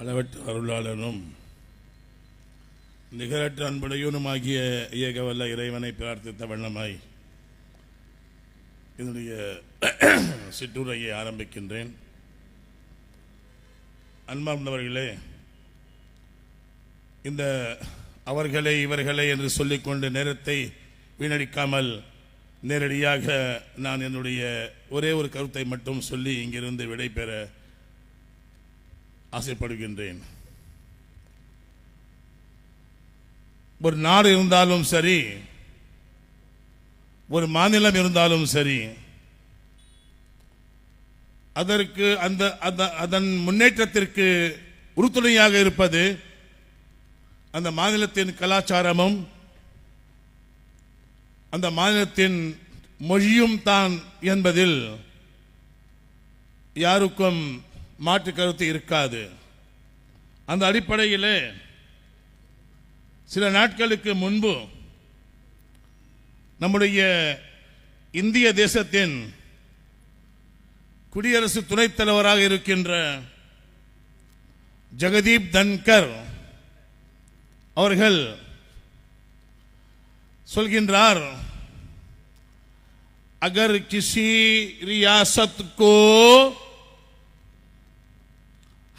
அளவற்ற அருளாளனும். நிகரற்ற அன்புடையனுமாகிய இயக்கவல்ல இறைவனை பிரார்த்தித்த வண்ணமாய் என்னுடைய சிற்றுரையை ஆரம்பிக்கின்றேன். அன்பார்ந்தவர்களே இந்த அவர்களே இவர்களே என்று சொல்லிக்கொண்டு நேரத்தை வீணடிக்காமல் நேரடியாக நான் என்னுடைய ஒரே ஒரு கருத்தை மட்டும் சொல்லி இங்கிருந்து விடைபெற ஆசைப்படுகின்றேன். ஒரு நாடு இருந்தாலும் சரி ஒரு மாநிலம் இருந்தாலும் சரி அதற்கு அந்த அதன் முன்னேற்றத்திற்கு உறுதுணையாக இருப்பது அந்த மாநிலத்தின் கலாச்சாரமும் அந்த மாநிலத்தின் மொழியும் தான் என்பதில் யாருக்கும் மாற்று கருத்து இருக்காது அந்த அடிப்படையிலே சில நாட்களுக்கு முன்பு நம்முடைய இந்திய தேசத்தின் குடியரசு துணைத் தலைவராக இருக்கின்ற ஜெகதீப் தன்கர் அவர்கள் சொல்கின்றார் अगर किसी रियासत को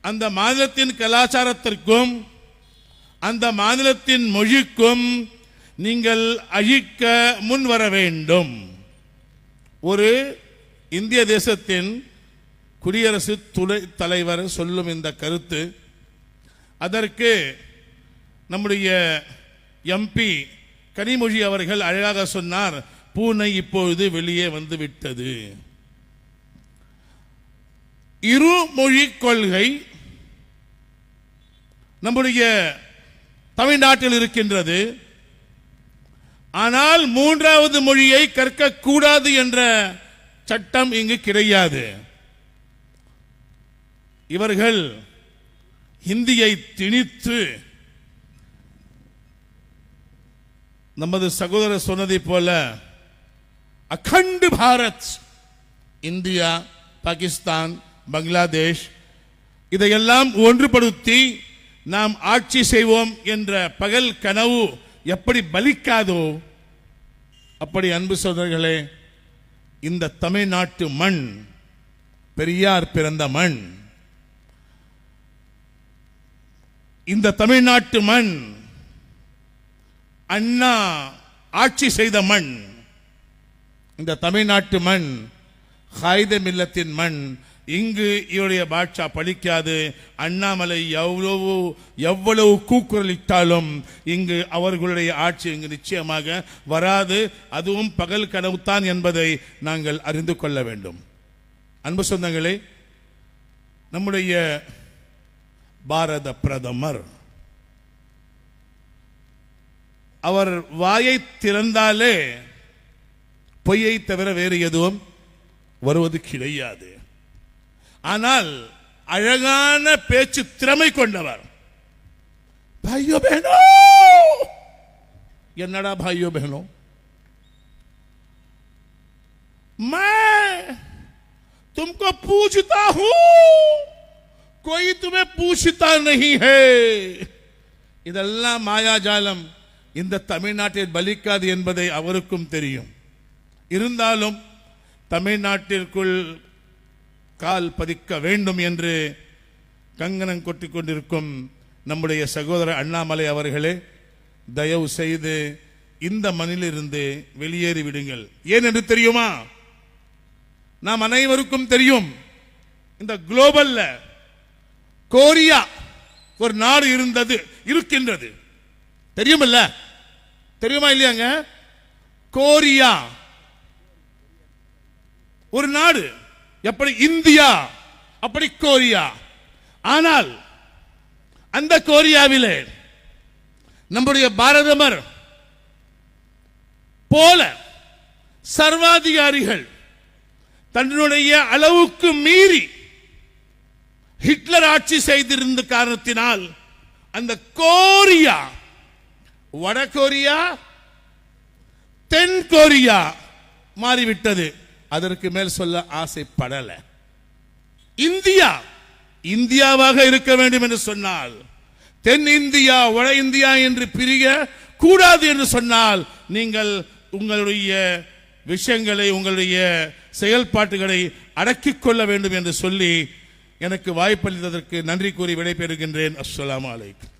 அந்த மாநிலத்தின் கலாச்சாரத்திற்கும் அந்த மாநிலத்தின் மொழிக்கும் நீங்கள் அழிக்க முன் வர வேண்டும். ஒரு இந்திய தேசத்தின் குடியரசு துணை தலைவர் சொல்லும் இந்த கருத்து. அதற்கு நம்முடைய எம்பி கனிமொழி அவர்கள் அழகாக சொன்னார் பூனை இப்பொழுது வெளியே வந்து விட்டது இருமொழி கொள்கை நம்முடைய தமிழ்நாட்டில் இருக்கின்றது. ஆனால் மூன்றாவது மொழியை கற்கக்கூடாது என்ற சட்டம் இங்கு கிடையாது. இவர்கள் ஹிந்தியை திணித்து நமது சகோதரர் சொன்னதை போல அகண்டு பாரத் இந்தியா பாகிஸ்தான் பங்களாதேஷ் இதையெல்லாம் ஒன்றுபடுத்தி நாம் ஆட்சி செய்வோம் என்ற பகல் கனவு எப்படி பலிக்காதோ அப்படி அன்பு சோதர்களே இந்த தமிழ்நாட்டு மண் பெரியார் பிறந்த மண் இந்த தமிழ்நாட்டு மண் அண்ணா ஆட்சி செய்த மண் இந்த தமிழ்நாட்டு மண் ஹாயுத மில்லத்தின் மண் இங்கு இவருடைய பாட்சா பழிக்காது. அண்ணாமலை எவ்வளவு எவ்வளவு கூக்குரலிட்டாலும் இங்கு அவர்களுடைய ஆட்சி இங்கு நிச்சயமாக வராது. அதுவும் பகல் கனவுத்தான் என்பதை நாங்கள் அறிந்து கொள்ள வேண்டும். அன்பு சொந்தங்களே நம்முடைய பாரத பிரதமர் அவர் வாயை திறந்தாலே பொய்யை தவிர வேறு எதுவும் வருவது கிடையாது. ஆனால் அழகான பேச்சு திறமை கொண்டவர் भाइयों बहनों என்னடா भाइयों बहनों मैं तुमको पूछता हूं कोई तुम्हें पूछता नहीं है இதெல்லாம் மாயாஜாலம் இந்த தமிழ்நாட்டில் பலிக்காது என்பதை அவருக்கும் தெரியும் இருந்தாலும் தமிழ்நாட்டிற்குள் கால் பதிக்க வேண்டும் என்று கங்கணம் கொட்டி கொண்டிருக்கும் நம்முடைய சகோதரர் அண்ணாமலை அவர்களே தயவு செய்து இந்த மண்ணிலிருந்து வெளியேறி விடுங்கள். ஏன் என்று தெரியுமா? நாம் அனைவருக்கும் தெரியும் இந்த குளோபல்ல கோரியா ஒரு நாடு இருந்தது இருக்கின்றது. தெரியுமில்ல? தெரியுமா இல்லையாங்க? கோரியா ஒரு நாடு. எப்படி இந்தியா அப்படி கோரியா. ஆனால் அந்த கோரியாவிலே நம்முடைய பாரதமர் போல சர்வாதிகாரிகள் தன்னுடைய அளவுக்கு மீறி ஹிட்லர் ஆட்சி செய்திருந்த காரணத்தினால் அந்த கோரியா வட கொரியா தென் கொரியா மாறிவிட்டது. அதற்கு மேல் சொல்ல ஆசைப்படல. இந்தியா இந்தியாவாக இருக்க வேண்டும் என்று சொன்னால் தென் இந்தியா வட இந்தியா என்று பிரிய கூடாது என்று சொன்னால் நீங்கள் உங்களுடைய விஷயங்களை உங்களுடைய செயல்பாட்டுகளை அடக்கிக் கொள்ள வேண்டும் என்று சொல்லி எனக்கு வாய்ப்பளித்ததற்கு நன்றி கூறி விடைபெறுகின்றேன். அஸ்லாம் அலைக்கும்.